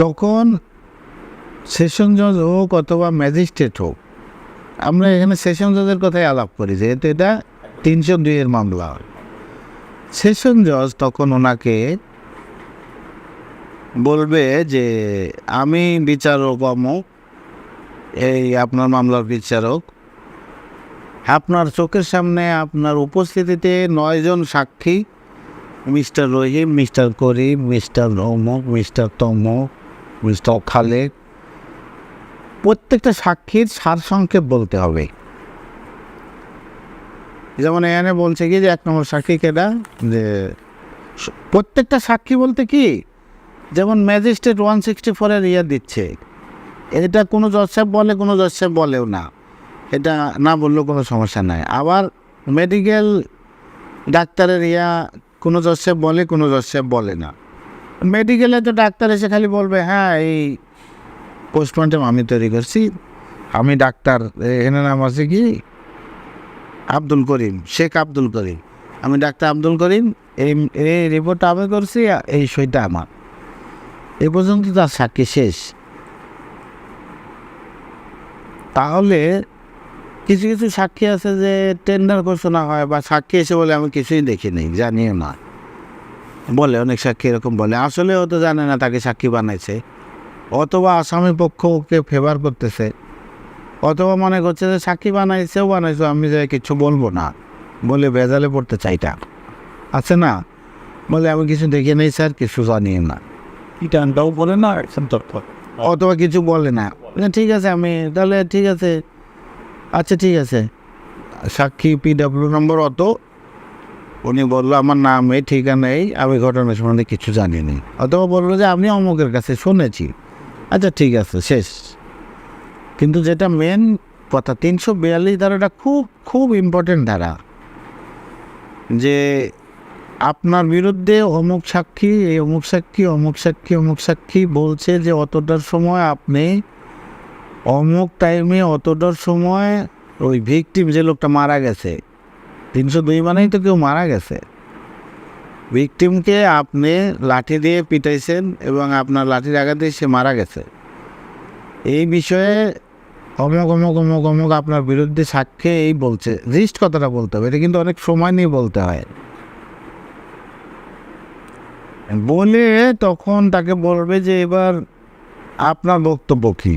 তখন সেশন জজ হোক অথবা ম্যাজিস্ট্রেট হোক, আমরা এখানে সেশন জজের কথাই আলাপ করি, যেহেতু এটা তিনশো দুইয়ের মামলা। সেশন জজ তখন ওনাকে বলবে যে, আমি বিচারক অমুক, এই আপনার মামলার বিচারক। আপনার চোখের সামনে আপনার উপস্থিতিতে নয়জন সাক্ষী, mister Rahim, mister Karim, mister অমুক মিস্টার তমুক খালেক প্রত্যেকটা সাক্ষীর সারসংক্ষেপ বলতে হবে। যেমন এখানে বলছে কি যে এক নম্বর সাক্ষী কেটা যে প্রত্যেকটা সাক্ষী বলতে কি? যেমন ম্যাজিস্ট্রেট ওয়ান সিক্সটি ফোরের ইয়ে দিচ্ছে। এটা কোনো জজ বলে, কোনো জজ বলেও না। এটা না বললেও কোনো সমস্যা নাই। আবার মেডিকেল ডাক্তারের ইয়া কোনো জজ বলে, কোনো জজ বলে না। মেডিকেলে তো ডাক্তার এসে খালি বলবে হ্যাঁ এই পোস্টমর্টম আমি তৈরি করছি। আমি ডাক্তার এখানে নাম আছে কি? আব্দুল করিম, শেখ আব্দুল করিম। আমি ডাক্তার আব্দুল করিম, এই এই রিপোর্টটা আমি করছি এই সইটা আমার। এ পর্যন্ত তার সাক্ষী শেষ। তাহলে কিছু কিছু সাক্ষী আছে যে টেন্ডার ঘোষণা হয়, বা সাক্ষী এসে বলে আমি কিছুই দেখিনি, জানিও না। বলে অনেক সাক্ষী এরকম বলে। আসলে ও তো জানে না তাকে সাক্ষী বানাইছে। অথবা আসামি পক্ষকে ফেভার করতেছে। অথবা মনে করছে যে সাক্ষী বানাইছেও বানাইছো আমি যে কিছু বলব না। বলে ভেজালে পড়তে চাইটা আছে না? বলে আমি কিছু দেখে নেই স্যার কিছু জানি না। ইটানটাও বলে না অথবা কিছু বলে না। ঠিক আছে আমি তাহলে ঠিক আছে। আচ্ছা ঠিক আছে। সাক্ষী পিডাব্লিউ নম্বর অত উনি বলল, আমার নাম এই, ঠিকানা এই, আমি ঘটনা সম্বন্ধে কিছু জানিনি। অথবা বলল যে, আমি অমুকের কাছে শুনেছি। আচ্ছা ঠিক আছে, শেষ। কিন্তু যেটা মেন কথা, তিনশো বিয়াল্লিশ ধারাটা খুব খুব ইম্পর্টেন্ট ধারা। যে আপনার বিরুদ্ধে অমুক সাক্ষী, এই অমুক সাক্ষী অমুক সাক্ষী অমুক সাক্ষী বলছে যে, অতটার সময় আপনি অমুক টাইমে অতটার সময় ওই ভিকটিম যে লোকটা মারা গেছে তিনশো দুই মানেই তো কেউ মারা গেছে। ভিকটিমকে আপনি লাঠি দিয়ে পিটাইছেন এবং আপনার লাঠির আঘাতে সে মারা গেছে। এই বিষয়ে অমুক অমুক অমুক অমুক আপনার বিরুদ্ধে সাক্ষ্যে এই বলছে। রিস্ট কথাটা বলতে হবে, এটা কিন্তু অনেক সময় নিয়ে বলতে হয়। বলে তখন তাকে বলবে যে এবার আপনার বক্তব্য কী?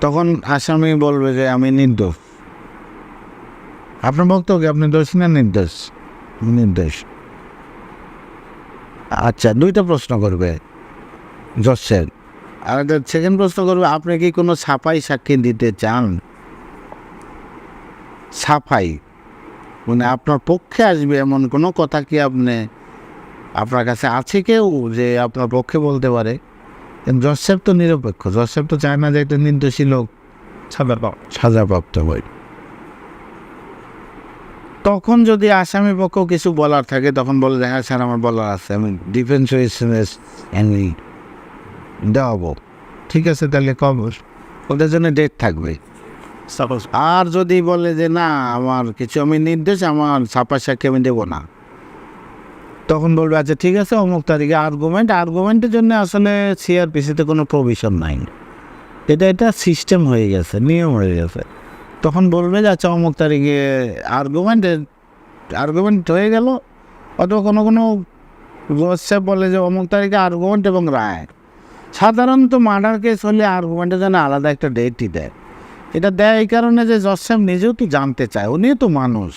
তখন আসামি বলবে যে আমি নির্দোষ। আপনার বক্তব্য কি? আপনি দোষ না নির্দোষ? নির্দোষ। আচ্ছা দুইটা প্রশ্ন করবে জসের আর সেকেন্ড প্রশ্ন করবে আপনি কি কোনো ছাপাই সাক্ষী দিতে চান? ছাপাই? মানে আপনার পক্ষে আসবে এমন কোনো কথা কি আপনি আপনার কাছে আছে কেউ যে আপনার পক্ষে বলতে পারে? জসেফ তো নিরপেক্ষ জসেফ তো চায় না যে একটা নির্দোষী লোক পাও সাজাপ্রাপ্ত হয়। তখন যদি আসামি পক্ষ কিছু বলার থাকে তখন বলে যে হ্যাঁ স্যার আমার বলার আছে। আমি ডিফেন্স আমি দেওয়াবো। ঠিক আছে তাহলে কবর ওদের জন্য ডেট থাকবে। সাপোজ আর যদি বলে যে না আমার কিছু আমি নির্দেশ আমার ছাপা সাক্ষী আমি দেবো না। তখন বলবে আচ্ছা ঠিক আছে অমুক তারিখে আর্গুমেন্ট আর্গুমেন্টের জন্য আসলে সিআরপিসিতে কোনো প্রভিশন নাই। এটা এটা সিস্টেম হয়ে গেছে নিয়ম হয়ে গেছে। তখন বলবে যে আচ্ছা অমুক তারিখে আর্গুমেন্ট আর্গুমেন্ট হয়ে গেল। অথবা কোনো কোনো গোসে বলে যে, অমুক তারিখে আর্গুমেন্ট এবং রায়। সাধারণত মার্ডার কেস হলে আর্গুমেন্টের জন্য আলাদা একটা ডেটই দেয়। এটা দেয় এই কারণে যে সাহেব নিজেও তো জানতে চায়, উনিও তো মানুষ।